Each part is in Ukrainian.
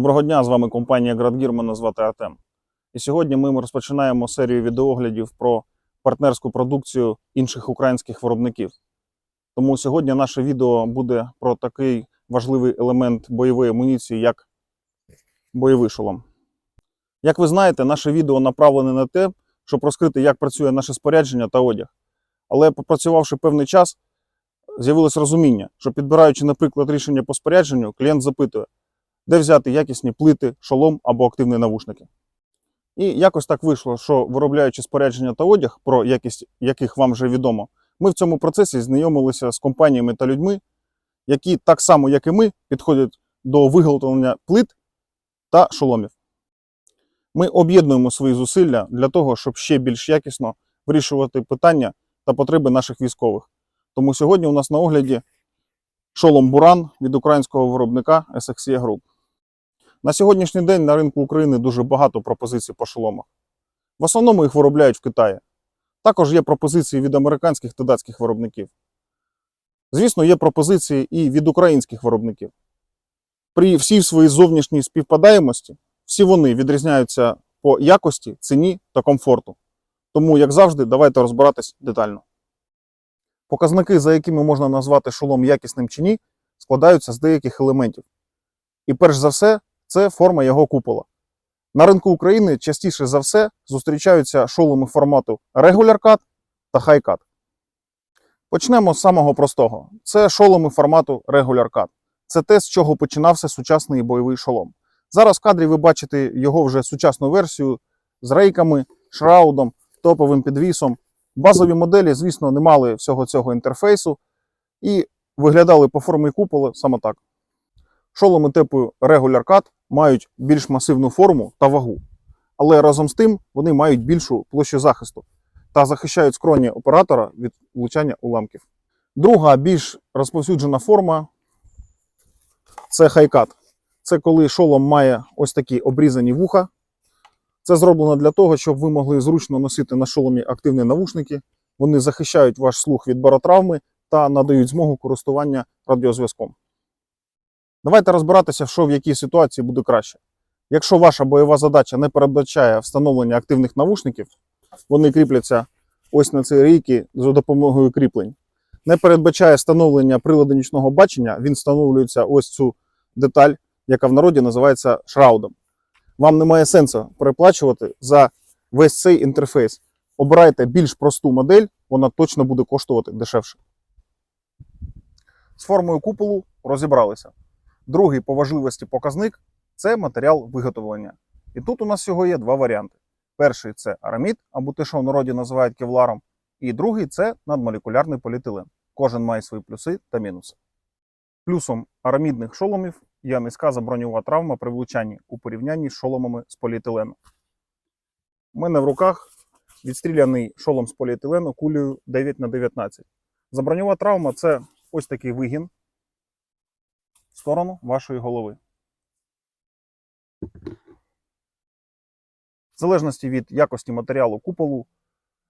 Доброго дня, з вами компанія Градгір, мене звати Артем. І сьогодні ми розпочинаємо серію відеоглядів про партнерську продукцію інших українських виробників. Тому сьогодні наше відео буде про такий важливий елемент бойової амуніції, як бойовий шолом. Як ви знаєте, наше відео направлене на те, щоб розкрити, як працює наше спорядження та одяг. Але попрацювавши певний час, з'явилось розуміння, що підбираючи, наприклад, рішення по спорядженню, клієнт запитує, де взяти якісні плити, шолом або активні навушники. І якось так вийшло, що виробляючи спорядження та одяг, про якість яких вам вже відомо, ми в цьому процесі знайомилися з компаніями та людьми, які так само, як і ми, підходять до виготовлення плит та шоломів. Ми об'єднуємо свої зусилля для того, щоб ще більш якісно вирішувати питання та потреби наших військових. Тому сьогодні у нас на огляді шолом Буран від українського виробника SXE Group. На сьогоднішній день на ринку України дуже багато пропозицій по шоломах. В основному їх виробляють в Китаї. Також є пропозиції від американських та датських виробників. Звісно, є пропозиції і від українських виробників. При всій своїй зовнішній співпадаємості всі вони відрізняються по якості, ціні та комфорту. Тому, як завжди, давайте розбиратись детально. Показники, за якими можна назвати шолом якісним чи ні, складаються з деяких елементів. І перш за все, це форма його купола. На ринку України частіше за все зустрічаються шоломи формату Regular Cut та High Cut. Почнемо з самого простого. Це шоломи формату Regular Cut. Це те, з чого починався сучасний бойовий шолом. Зараз в кадрі ви бачите його вже сучасну версію з рейками, шраудом, топовим підвісом. Базові моделі, звісно, не мали всього цього інтерфейсу і виглядали по формі купола саме так. Шоломи типу Regular Cut мають більш масивну форму та вагу, але разом з тим вони мають більшу площу захисту та захищають скроні оператора від влучання уламків. Друга більш розповсюджена форма це хайкат. Це коли шолом має ось такі обрізані вуха. Це зроблено для того, щоб ви могли зручно носити на шоломі активні навушники. Вони захищають ваш слух від баротравми та надають змогу користування радіозв'язком. Давайте розбиратися, що в якій ситуації буде краще. Якщо ваша бойова задача не передбачає встановлення активних навушників, вони кріпляться ось на ці рейки за допомогою кріплень. Не передбачає встановлення приладу нічного бачення, він встановлюється ось цю деталь, яка в народі називається шраудом. Вам немає сенсу переплачувати за весь цей інтерфейс. Обирайте більш просту модель, вона точно буде коштувати дешевше. З формою куполу розібралися. Другий по важливості показник це матеріал виготовлення. І тут у нас всього є два варіанти. Перший це арамід, або те, що в народі називають кевларом, і другий це надмолекулярний поліетилен. Кожен має свої плюси та мінуси. Плюсом арамідних шоломів є низька заброньова травма при влучанні у порівнянні з шоломами з поліетилену. У мене в руках відстріляний шолом з поліетилену кулею 9х19. Заброньова травма це ось такий вигін сторону вашої голови. В залежності від якості матеріалу куполу,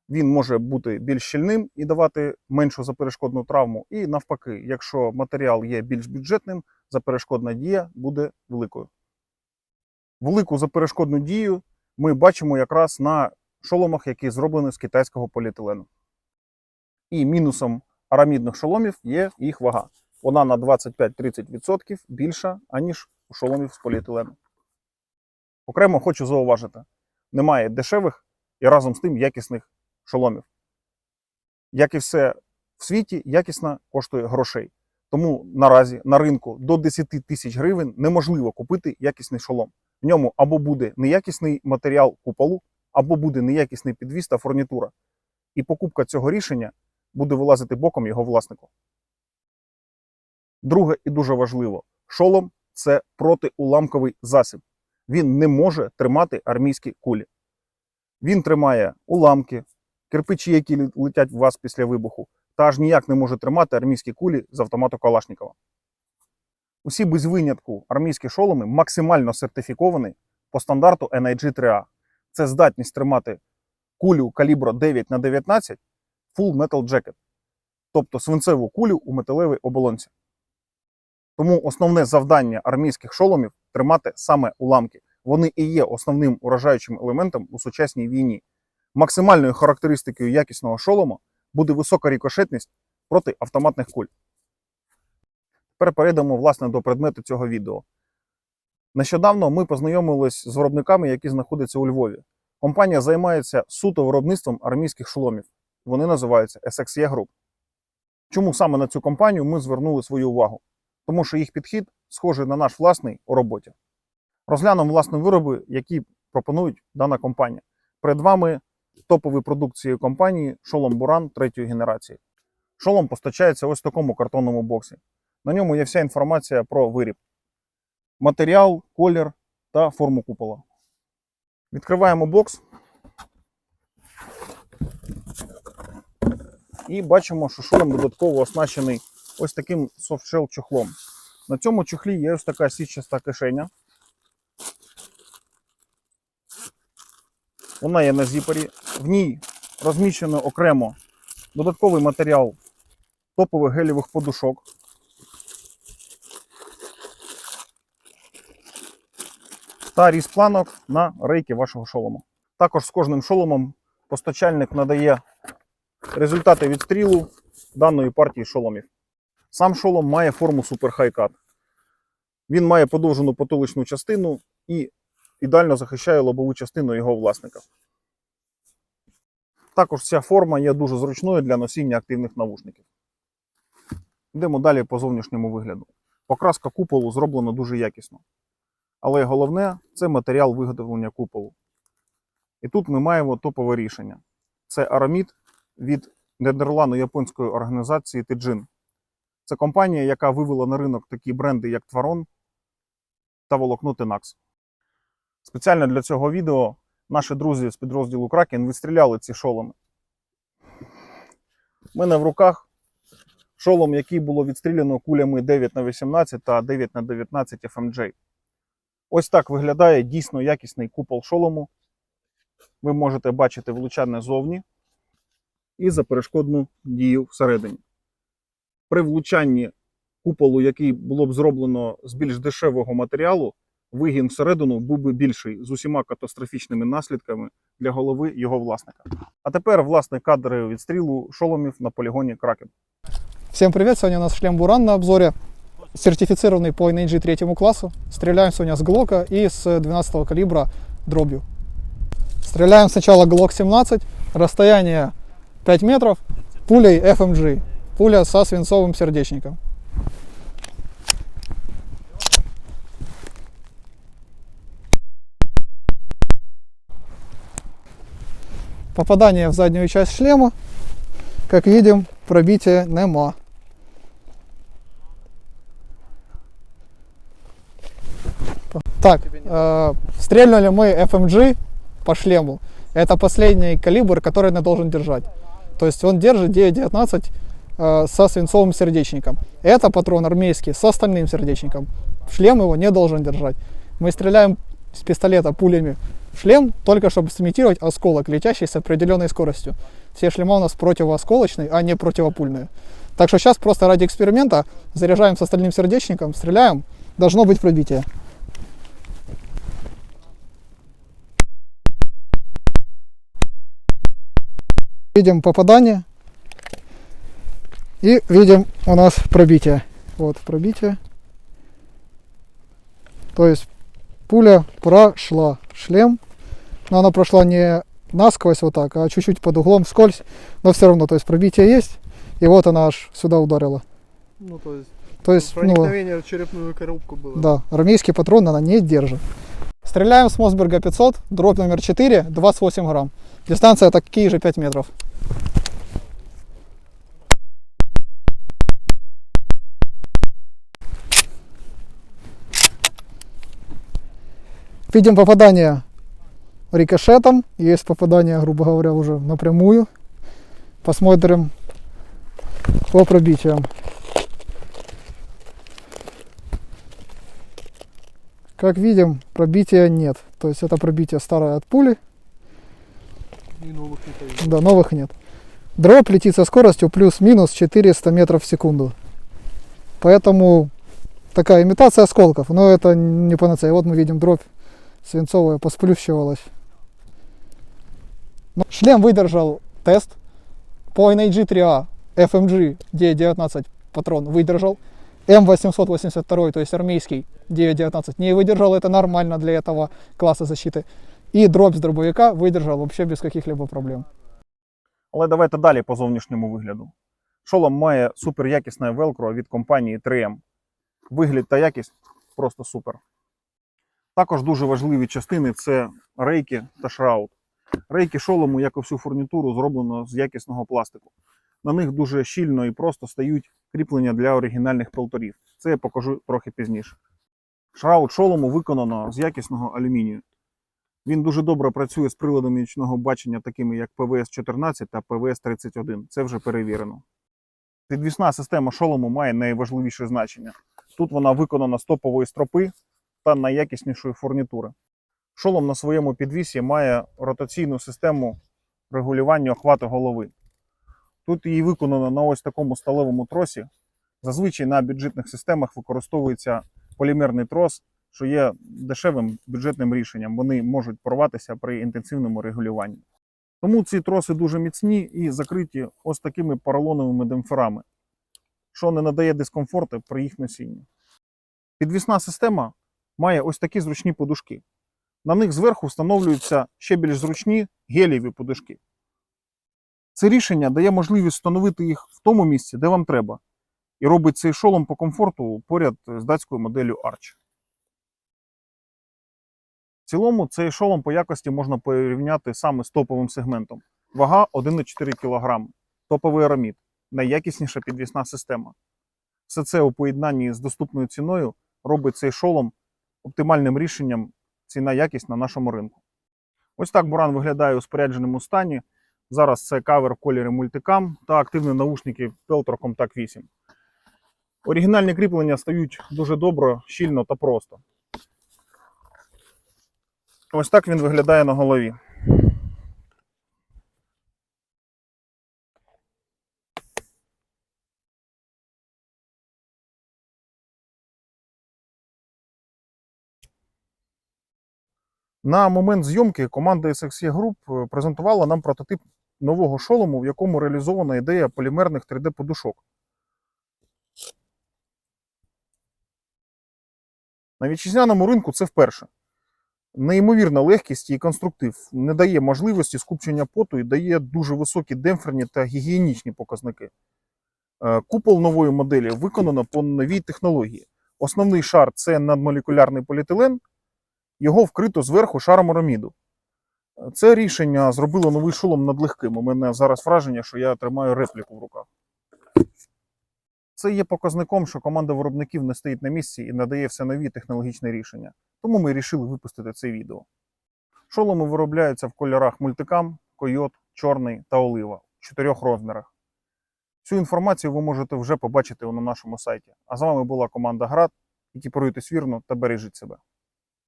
він може бути більш щільним і давати меншу заперешкодну травму. І навпаки, якщо матеріал є більш бюджетним, заперешкодна дія буде великою. Велику заперешкодну дію ми бачимо якраз на шоломах, які зроблені з китайського поліетилену. І мінусом арамідних шоломів є їх вага. Вона на 25-30% більша, аніж у шоломів з поліетилену. Окремо хочу зауважити: немає дешевих і разом з тим якісних шоломів. Як і все в світі, якісно коштує грошей. Тому наразі на ринку до 10 тисяч гривень неможливо купити якісний шолом. В ньому або буде неякісний матеріал куполу, або буде неякісний підвіз та фурнітура. І покупка цього рішення буде вилазити боком його власнику. Друге і дуже важливо: шолом це протиуламковий засіб. Він не може тримати армійські кулі. Він тримає уламки, кирпичі, які летять в вас після вибуху, та аж ніяк не може тримати армійські кулі з автомату Калашникова. Усі без винятку армійські шоломи максимально сертифіковані по стандарту NIG 3A. Це здатність тримати кулю калібру 9 на 19 Full Metal Jacket, тобто свинцеву кулю у металевій оболонці. Тому основне завдання армійських шоломів тримати саме уламки. Вони і є основним уражаючим елементом у сучасній війні. Максимальною характеристикою якісного шолома буде висока рікошетність проти автоматних куль. Тепер перейдемо власне до предмету цього відео. Нещодавно ми познайомились з виробниками, які знаходяться у Львові. Компанія займається суто виробництвом армійських шоломів. Вони називаються SXE Group. Чому саме на цю компанію ми звернули свою увагу? Тому що їх підхід схожий на наш власний у роботі. Розглянемо власне вироби, які пропонують дана компанія. Перед вами топові продукції компанії шолом Буран третьої генерації. Шолом постачається ось в такому картонному боксі. На ньому є вся інформація про виріб, матеріал, колір та форму купола. Відкриваємо бокс. І бачимо, що шолом додатково оснащений ось таким софтшел чохлом. На цьому чохлі є ось така сітчаста кишеня. Вона є на зіпері. В ній розміщено окремо додатковий матеріал топових гелєвих подушок. Та різ планок на рейки вашого шолому. Також з кожним шоломом постачальник надає результати відстрілу даної партії шоломів. Сам шолом має форму Super High. Він має подовжену потолочну частину і ідеально захищає лобову частину його власника. Також ця форма є дуже зручною для носіння активних навушників. Йдемо далі по зовнішньому вигляду. Покраска куполу зроблена дуже якісно. Але головне це матеріал виготовлення куполу. І тут ми маємо топове рішення. Це арамід від нідерландо-японської організації Тиджин. Це компанія, яка вивела на ринок такі бренди, як Тварон та волокно Tenax. Спеціально для цього відео наші друзі з підрозділу Кракен відстріляли ці шоломи. У мене в руках шолом, який було відстріляно кулями 9х18 та 9х19 FMJ. Ось так виглядає дійсно якісний купол шолому. Ви можете бачити влучання зовні і заперешкодну дію всередині. При влучанні куполу, який було б зроблено з більш дешевого матеріалу, вигін всередину був би більший з усіма катастрофічними наслідками для голови його власника. А тепер, власне, кадри відстрілу шоломів на полігоні Кракен. Всем привет, сегодня у нас шлем Буран на обзоре, сертифицированный по NG 3 классу. Стреляем сегодня с Глока и с 12 калибра дробью. Стреляем сначала Глок 17, расстояние 5 метров, пулей FMG, пуля со свинцовым сердечником. Попадание в заднюю часть шлема, как видим, пробития нема. Так, э, стрельнули мы FMG по шлему. Это последний калибр, который он должен держать. То есть он держит 9.19 э, со свинцовым сердечником. Это патрон армейский с остальным сердечником. Шлем его не должен держать. Мы стреляем с пистолета пулями в шлем, только чтобы сымитировать осколок, летящий с определенной скоростью. Все шлема у нас противоосколочные, а не противопульные. Так что сейчас просто ради эксперимента заряжаем с остальным сердечником, стреляем, должно быть пробитие. Видим попадание и видим у нас пробитие. Вот пробитие. То есть пуля прошла шлем, но она прошла не насквозь вот так, а чуть-чуть под углом вскользь, но все равно, то есть пробитие есть, и вот она аж сюда ударила. Ну, то есть То есть, ну, проникновение в черепную коробку было. да, армейский патрон она не держит. Стреляем с Мосберга 500, дробь номер 4, 28 грамм. Дистанция такие же 5 метров. Видим попадание рикошетом, есть попадание, грубо говоря, уже напрямую. Посмотрим по пробитиям. Как видим, пробития нет. То есть это пробитие старое от пули, И новых не появилось. да, новых нет. Дроп летит со скоростью плюс-минус 400 метров в секунду. Поэтому такая имитация осколков, но это не панацея. Вот мы видим дробь свинцовая посплющивалась. Ну, шлем выдержал тест по NAG-3A FMG 919 патрон выдержал. М882, то есть армейский 919 не выдержал, это нормально для этого класса защиты. И дробь с дробовика выдержал вообще без каких-либо проблем. Але давайте далі по зовнішньому вигляду. Шолом має суперякісне велкро від компанії 3M. Вигляд та якість просто супер. Також дуже важливі частини це рейки та шраут. Рейки шолому, як і всю фурнітуру, зроблено з якісного пластику. На них дуже щільно і просто стають кріплення для оригінальних пелторів. Це я покажу трохи пізніше. Шраут шолому виконано з якісного алюмінію. Він дуже добре працює з приладами нічного бачення, такими як ПВС-14 та ПВС-31. Це вже перевірено. Підвісна система шолому має найважливіше значення. Тут вона виконана з топової стропи та найякіснішої фурнітури. Шолом на своєму підвісі має ротаційну систему регулювання охвату голови. Тут її виконано на ось такому сталевому тросі. Зазвичай на бюджетних системах використовується полімерний трос, що є дешевим бюджетним рішенням. Вони можуть порватися при інтенсивному регулюванні. Тому ці троси дуже міцні і закриті ось такими поролоновими демпферами, що не надає дискомфорту при їх носінні. Підвісна система має ось такі зручні подушки. На них зверху встановлюються ще більш зручні гелієві подушки. Це рішення дає можливість встановити їх в тому місці, де вам треба, і робить цей шолом по комфорту поряд з датською моделлю Arch. В цілому цей шолом по якості можна порівняти саме з топовим сегментом. Вага 1,4 кг, топовий арамід, найякісніша підвісна система. Все це у поєднанні з доступною ціною робить цей шолом оптимальним рішенням ціна якість на нашому ринку. Ось так буран виглядає у спорядженому стані. Зараз це кавер в кольорі мультикам та активні наушники Peltor Contact 8. Оригінальні кріплення стають дуже добре, щільно та просто. Ось так він виглядає на голові. На момент зйомки команда SXE Group е, презентувала нам прототип нового шолому, в якому реалізована ідея полімерних 3D-подушок. На вітчизняному ринку це вперше. Неймовірна легкість і конструктив не дає можливості скупчення поту і дає дуже високі демпферні та гігієнічні показники. Е, Купол нової моделі виконано по новій технології. Основний шар це надмолекулярний поліетилен, його вкрито зверху шаром араміду. Е, Це рішення зробило новий шолом надлегким. У мене зараз враження, що я тримаю репліку в руках. Це є показником, що команда виробників не стоїть на місці і надає все нові технологічні рішення. Тому ми вирішили випустити це відео. Шоломи виробляються в кольорах мультикам, койот, чорний та олива в чотирьох розмірах. Цю інформацію ви можете вже побачити на нашому сайті. А з вами була команда Град. Екіпіруйтесь вірно та бережіть себе.